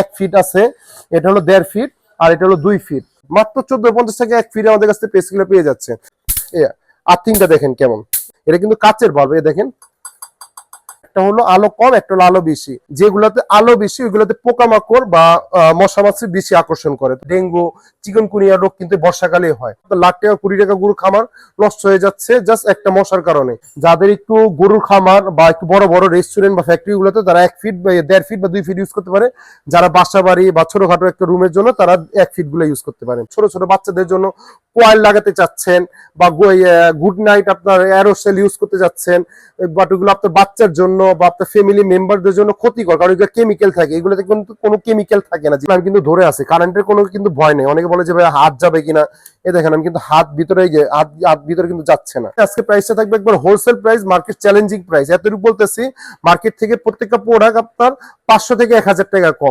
এক ফিট আছে, এটা হলো দেড় ফিট আর এটা হলো দুই ফিট মাত্র চোদ্দ পঞ্চাশ থেকে এক ফিট আমাদের কাছ থেকে পেয়ে যাচ্ছে। আর তিনটা দেখেন কেমন। এটা কিন্তু কাচের বাল্ব এ দেখেন। একটা হলো আলো কম, একটা হলো আলো বেশি। যেগুলোতে আলো বেশি, ওইগুলোতে পোকামাকড় বা মশা মাছি বেশি আকর্ষণ করে। ডেঙ্গু, চিকনকুনিয়া রোগ কিন্তু বর্ষাকালে হয়। লাখ টাকা, কুড়ি টাকা গরুর খামার নষ্ট হয়ে যাচ্ছে জাস্ট একটা মশার কারণে। যাদের একটু গরুর খামার বা একটু বড় বড় রেস্টুরেন্ট বা ফ্যাক্টরি গুলোতে তারা এক ফিট বা দেড় ফিট বা দুই ফিট ইউজ করতে পারে। যারা বাসা বাড়ি বা ছোটখাটো একটা রুমের জন্য তারা এক ফিটগুলো ইউজ করতে পারেন ছোট ছোট বাচ্চাদের জন্য কোয়াল লাগাতে চাচ্ছেন বা গুড নাইট আপনার অ্যারোসেল ইউজ করতে যাচ্ছেন বাট ওগুলো আপনার বাচ্চার জন্য বা আপনার ফ্যামিলি মেম্বারদের জন্য ক্ষতিকর, কারণ এগুলো কেমিক্যাল থাকে, এগুলোতে কিন্তু কোনো কেমিক্যাল থাকে না। আমি কিন্তু ধরে আছি কারেন্টের কোনো কিন্তু ভয় নেই। অনেকে বলে যে, ভাই, হাত যাবে কিনা? এ দেখেন, আমি কিন্তু হাত ভিতরে গিয়ে, হাত হাত ভিতরে কিন্তু যাচ্ছে না। আজকে প্রাইসটা থাকবে একবার wholesale price market challenging price এতটুকু বলতেছি মার্কেট থেকে প্রত্যেকটা প্রোডাক্ট আপনার পাঁচশো থেকে এক হাজার টাকা কম।